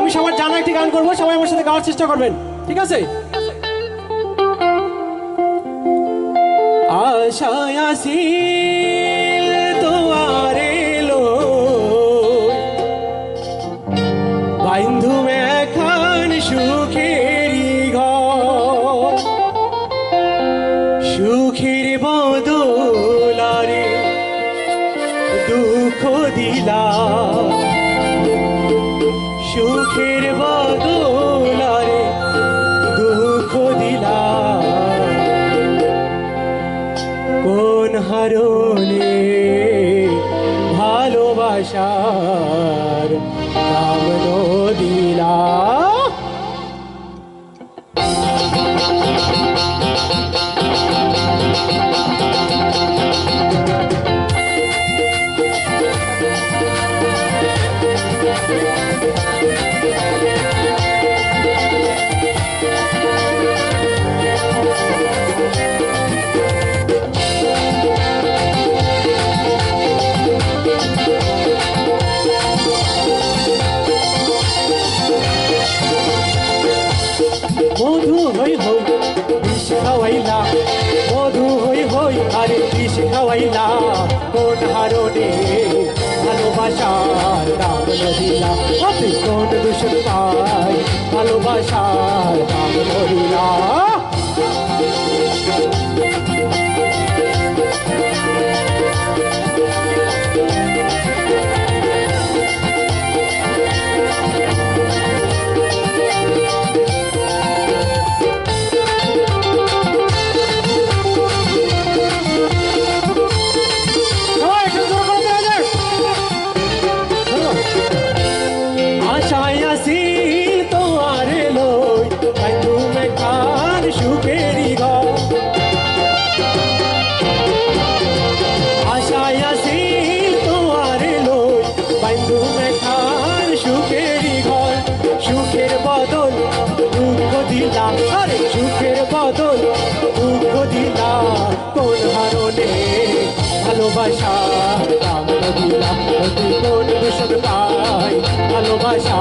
আমি সবার জানা একটি গান করব, সবাই আমার সাথে গাওয়ার চেষ্টা করবেন। ঠিক আছে? দুঃখ দিলা হারণে ভালোবাসার আরে বিষ খাওয়াইলা কোন হারণে ভালোবাসার নাম নদিলা আপনি কোন দূষণ পাই ভালোবাসার নাম নদিলা আশায় আসিল লই, তাই তুমি কার সুখেরি ঘর। আশায় আসিল তোমারে লই বাইন্দু মেখার সুখেরি ঘর। সুখের বদল, দুঃখ দিলা আরে সুখের বদল, দুঃখ দিলা কোন হারণে ভালোবাসা দিলা কোন দূষণ পাই ভালোবাসা